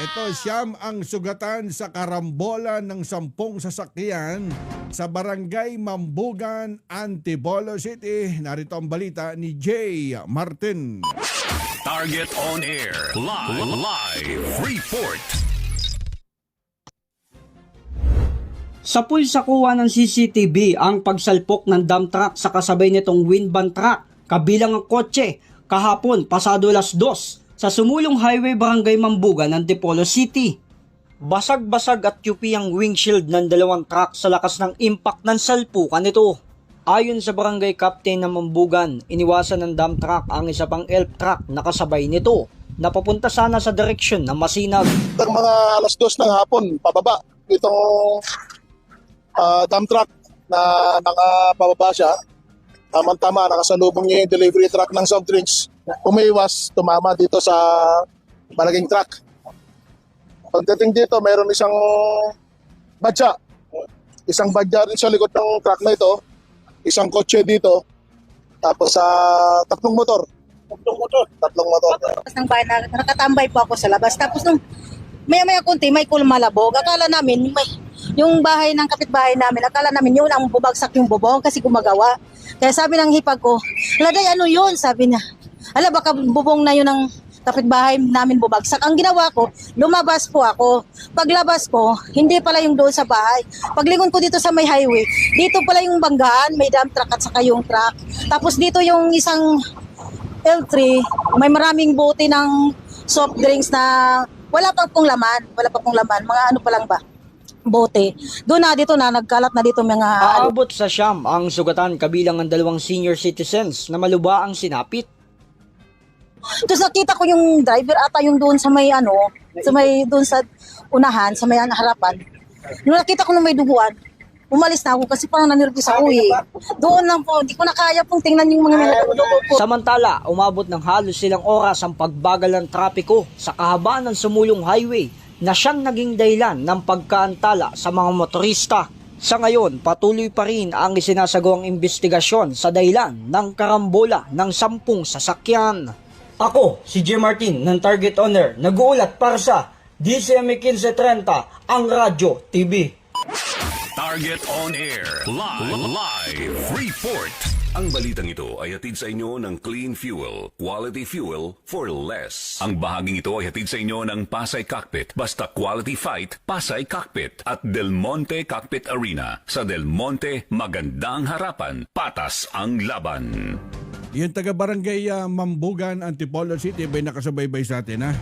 Ito siyam ang sugatan sa karambola ng sampung sasakyan sa barangay Mambugan, Antipolo City. Narito ang balita ni Jay Martin. Target on air. Live. Live. Report. Sa pulsakuha ng CCTV ang pagsalpok ng dump truck sa kasabay nitong windban truck kabilang ang kotse kahapon pasado las dos sa sumulong highway barangay Mambugan ng Dipolo City. Basag-basag at yupi ang windshield ng dalawang truck sa lakas ng impact ng salpukan nito. Ayon sa barangay captain ng Mambugan, iniwasan ng dump truck ang isa pang elf truck na kasabay nito na papunta sana sa direksyon ng Masinag. ng mga alas dos ng hapon, pababa. Itong ah, dump truck na nakapababa siya, tamang-tama, nakasalubong niya yung delivery truck ng soft drinks. Umiwas, tumama dito sa malaging truck. Pagdating dito, mayroon isang badya. Isang badya rin sa likod ng truck na ito. Isang kotse dito. Tapos sa tatlong motor. Tatlong motor? Tatlong motor. Tapos ng bahay na nakatambay po ako sa labas. Tapos nung maya maya kunti may kulmalabog. Akala namin may yung bahay ng kapitbahay namin, akala namin yun ang bubagsak yung bubong kasi gumagawa. Kaya sabi ng hipag ko, Laday, ano yun? Sabi niya. Ala, baka bubong na yun ng kapitbahay namin bubagsak. Ang ginawa ko, lumabas po ako. Paglabas ko, hindi pala yung doon sa bahay. Paglingon ko dito sa may highway, dito pala yung banggaan, may dump truck at saka yung truck. Tapos dito yung isang L3, may maraming bote ng soft drinks na wala pa pong laman, wala pa pong laman, mga ano pa lang ba, bote. Doon na dito na, nagkalat na dito mga Aabot sa siyam ang sugatan kabilang ang dalawang senior citizens na maluba ang sinapit. Tapos nakita ko yung driver ata yung doon sa may ano, sa may doon sa unahan, sa may harapan. Nung nakita ko na may duguan, umalis na ako kasi parang nanirpis ako eh. Doon lang po, hindi ko na kaya pong tingnan yung mga mga dugo po. Samantala, umabot ng halos silang oras ang pagbagal ng trapiko sa kahabaan ng sumulong highway na siyang naging dahilan ng pagkaantala sa mga motorista. Sa ngayon, patuloy pa rin ang isinasagawang investigasyon sa dahilan ng karambola ng sampung sasakyan. Ako, si J. Martin ng Target Owner, nag-uulat para sa DCM 1530, ang Radyo TV. Target on air. Live. Live. Report. Ang balitang ito ay hatid sa inyo ng Clean Fuel, Quality Fuel for Less. Ang bahaging ito ay hatid sa inyo ng Pasay Cockpit. Basta quality fight, Pasay Cockpit. At Del Monte Cockpit Arena. Sa Del Monte, magandang harapan. Patas ang laban. Yung taga barangay ah, Mambugan, Antipolo City, may nakasubaybay sa atin ha.